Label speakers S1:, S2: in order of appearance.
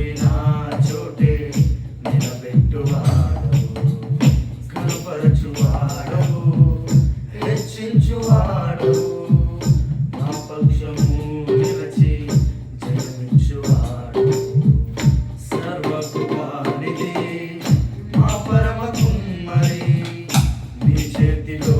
S1: పడిపోయిన చోటే నిలబెట్టువాడవు కనపరచువాడవు హెచ్చించువాడవు మా పక్షము నిలచి జయమిచ్చువాడు. సర్వకృపానిధి మా పరమ కుమ్మరి నీ చేతిలో